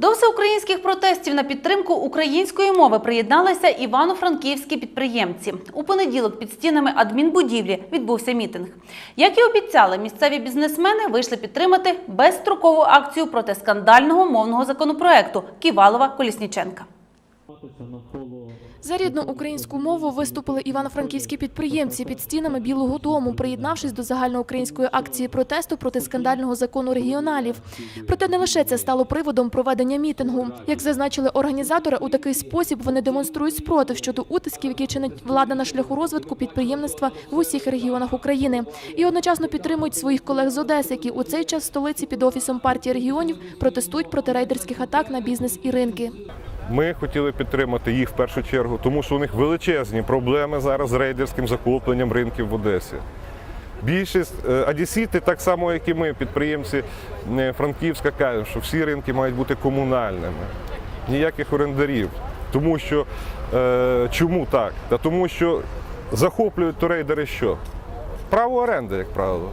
До всеукраїнських протестів на підтримку української мови приєдналися івано-франківські підприємці. У понеділок під стінами адмінбудівлі відбувся мітинг. Як і обіцяли, місцеві бізнесмени вийшли підтримати безстрокову акцію проти скандального мовного законопроекту Ківалова Колісніченка. За рідну українську мову виступили івано-франківські підприємці під стінами Білого Дому, приєднавшись до загальноукраїнської акції протесту проти скандального закону регіоналів. Проте не лише це стало приводом проведення мітингу. Як зазначили організатори, у такий спосіб вони демонструють спротив щодо утисків, які чинить влада на шляху розвитку підприємництва в усіх регіонах України, і одночасно підтримують своїх колег з Одеси, які у цей час в столиці під офісом партії регіонів протестують проти рейдерських атак на бізнес і ринки. Ми хотіли підтримати їх в першу чергу, тому що у них величезні проблеми зараз з рейдерським захопленням ринків в Одесі. Більшість е, одесіти, так само як і ми, підприємці е, Франківська, кажуть, що всі ринки мають бути комунальними, ніяких орендарів. Тому що е, чому так? Та тому що захоплюють то рейдери що? Право оренди, як правило.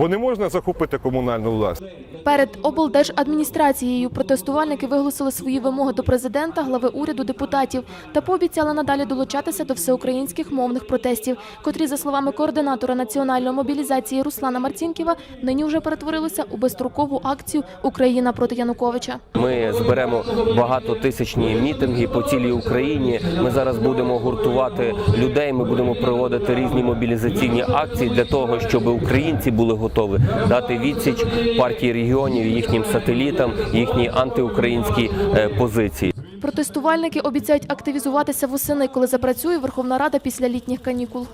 Бо не можна захопити комунальну власність. Перед облдержадміністрацією протестувальники виголосили свої вимоги до президента, глави уряду, депутатів та пообіцяли надалі долучатися до всеукраїнських мовних протестів, котрі, за словами координатора національної мобілізації Руслана Марцінківа, нині вже перетворилися у безстрокову акцію Україна проти Януковича. Ми зберемо багатотисячні мітинги по цілій Україні. Ми зараз будемо гуртувати людей. Ми будемо проводити різні мобілізаційні акції для того, щоб українці були готові дати відсіч партії регіонів, їхнім сателітам, їхній антиукраїнській е, позиції. Протестувальники обіцяють активізуватися восени, коли запрацює Верховна Рада після літніх канікул.